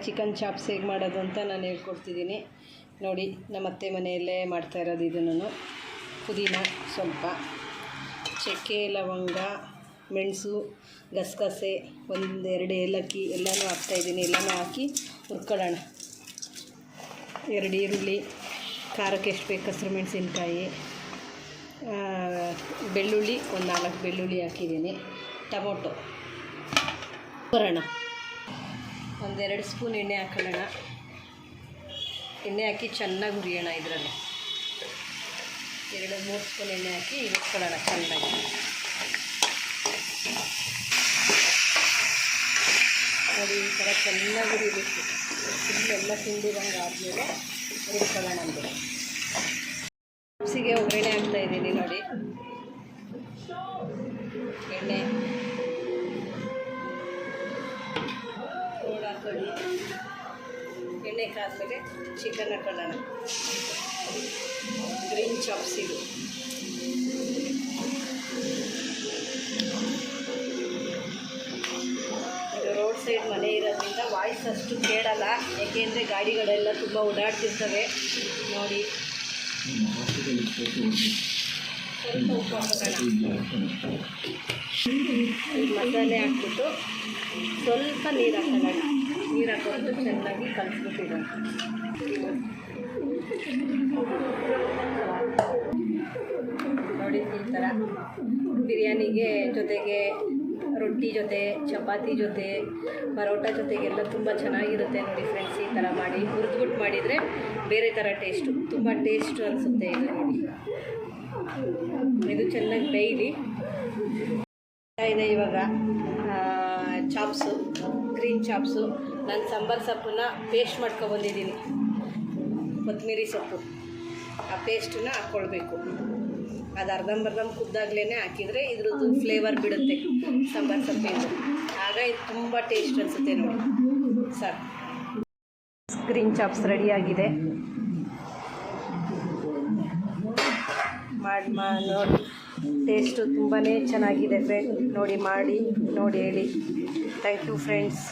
Chicken chops ಹೇಗೆ ಮಾಡೋದು ಅಂತ ನಾನು ಹೇಳ್ಕೊಡ್ತಿದ್ದೀನಿ. ನೋಡಿ ನಮ್ಮ ಅತ್ತೆ ಮನೆಯಲ್ಲೇ ಮಾಡ್ತಾ ಇರೋದು ಇದನ್ನು ಪುದೀನ ಸ್ವಲ್ಪ, ಚಕ್ಕೆ, ಲವಂಗ, ಮೆಣಸು, ಗಸಗಸೆ ಒಂದೆರಡು ಏಲಕ್ಕಿ ಎಲ್ಲನೂ ಹಾಕ್ತಾಯಿದ್ದೀನಿ ಎಲ್ಲನೂ ಹಾಕಿ ಹುರ್ಕೊಳ್ಳೋಣ. ಎರಡು ಈರುಳ್ಳಿ, ಖಾರಕ್ಕೆ ಎಷ್ಟು ಬೇಕು ಹಸಿರು ಮೆಣಸಿನ್ಕಾಯಿ ಬೆಳ್ಳುಳ್ಳಿ, ಒಂದು ನಾಲ್ಕು ಬೆಳ್ಳುಳ್ಳಿ ಹಾಕಿದ್ದೀನಿ. ಟೊಮೊಟೊ. ಬರೋಣ ಒಂದೆರಡು ಸ್ಪೂನ್ ಎಣ್ಣೆ ಹಾಕೊಳ್ಳೋಣ. ಎಣ್ಣೆ ಹಾಕಿ ಚೆನ್ನಾಗಿ ಹುರಿಯೋಣ ಇದರಲ್ಲಿ. ಎರಡು, ಮೂರು ಸ್ಪೂನ್ ಎಣ್ಣೆ ಹಾಕಿ ಇಟ್ಕೊಳ್ಳೋಣ ಚೆನ್ನಾಗಿ. ನೋಡಿ, ಈ ಥರ ಚೆನ್ನಾಗಿ ಹುರಿಬೇಕು. ಎಲ್ಲ ತಿಂದಿರಂಗೆ ಆದಮೇಲೆ ಹುರ್ಕೊಳ್ಳೋಣ ಅಂದರೆ ಹಬ್ಸಿಗೆ ಒಗ್ಗರಣೆ ಹಾಕ್ತಾ ಇದ್ದೀನಿ ನೋಡಿ. ಎಣ್ಣೆ. ಹಾಕೊಳ್ಳಿ ಎಣ್ಣೆ ಕಾದ್ಮೇಲೆ ಚಿಕನ್ ಹಾಕೊಳ್ಳೋಣ. ಗ್ರೀನ್ ಚಾಪ್ಸ್ ಇದು. ರೋಡ್ ಸೈಡ್ ಮನೆ ಇರೋದ್ರಿಂದ ವಾಯ್ಸ್ ಅಷ್ಟು ಕೇಳಲ್ಲ. ಯಾಕೆಂದರೆ ಗಾಡಿಗಳೆಲ್ಲ ತುಂಬ ಓಡಾಡ್ತಿರ್ತವೆ. ನೋಡಿ. ಸ್ವಲ್ಪ ಉಪ್ಪು ಹಾಕೋಣ. ಮಸಾಲೆ ಹಾಕ್ಬಿಟ್ಟು ಸ್ವಲ್ಪ ನೀರು ಹಾಕೋಣ. ನೀರು ಚೆನ್ನಾಗಿ ಕಲಿಸ್ಬಿಟ್ಟಿರೋಣ ನೋಡಿ, ಈ ಥರ ಬಿರಿಯಾನಿಗೆ ಜೊತೆಗೆ ರೊಟ್ಟಿ ಜೊತೆ, ಚಪಾತಿ ಜೊತೆ, ಪರೋಟ ಜೊತೆಗೆಲ್ಲ ತುಂಬ ಚೆನ್ನಾಗಿರುತ್ತೆ ನೋಡಿ ಫ್ರೆಂಡ್ಸ್ ಈ ಥರ ಮಾಡಿ, ಹುರಿದ್ಬಿಟ್ಟು ಮಾಡಿದರೆ ಬೇರೆ ಥರ ಟೇಸ್ಟು ತುಂಬ ಟೇಸ್ಟ್ ಅನಿಸುತ್ತೆ ಇದು. ನೋಡಿ ಇದು ಚೆನ್ನಾಗಿ ಬೇಯಲಿ. ಇದೆ ಇವಾಗ ಚಾಪ್ಸು ಗ್ರೀನ್ ಚಾಪ್ಸು ನಾನು ಸಾಂಬಾರು ಸೊಪ್ಪನ್ನ ಪೇಸ್ಟ್ ಮಾಡ್ಕೊಬಂದಿದ್ದೀನಿ ಕೊತ್ತಂಬರಿ ಸೊಪ್ಪು. ಆ ಪೇಸ್ಟನ್ನ ಹಾಕ್ಕೊಳ್ಬೇಕು ಅದು ಅರ್ಧಂಬರ್ಧಂ ಕುದ್ದಾಗ್ಲೇ ಹಾಕಿದರೆ ಇದ್ರದ್ದು ಫ್ಲೇವರ್ ಬಿಡುತ್ತೆ. ಸಾಂಬಾರು ಸೊಪ್ಪಿಂದು. ಆಗ ಇದು ತುಂಬ ಟೇಸ್ಟ್ ಅನಿಸುತ್ತೆ ನೋಡಿ. ಸರ್. ಸ್ಕ್ರೀನ್ ಚಾಪ್ಸ್ ರೆಡಿಯಾಗಿದೆ ಮಾಡಿ ಮಾ, ನೋಡಿ. ಟೇಸ್ಟು ತುಂಬಾ ಚೆನ್ನಾಗಿದೆ ಫ್ರೆಂಡ್ ನೋಡಿ, ಮಾಡಿ, ನೋಡಿ ಹೇಳಿ. Thank you friends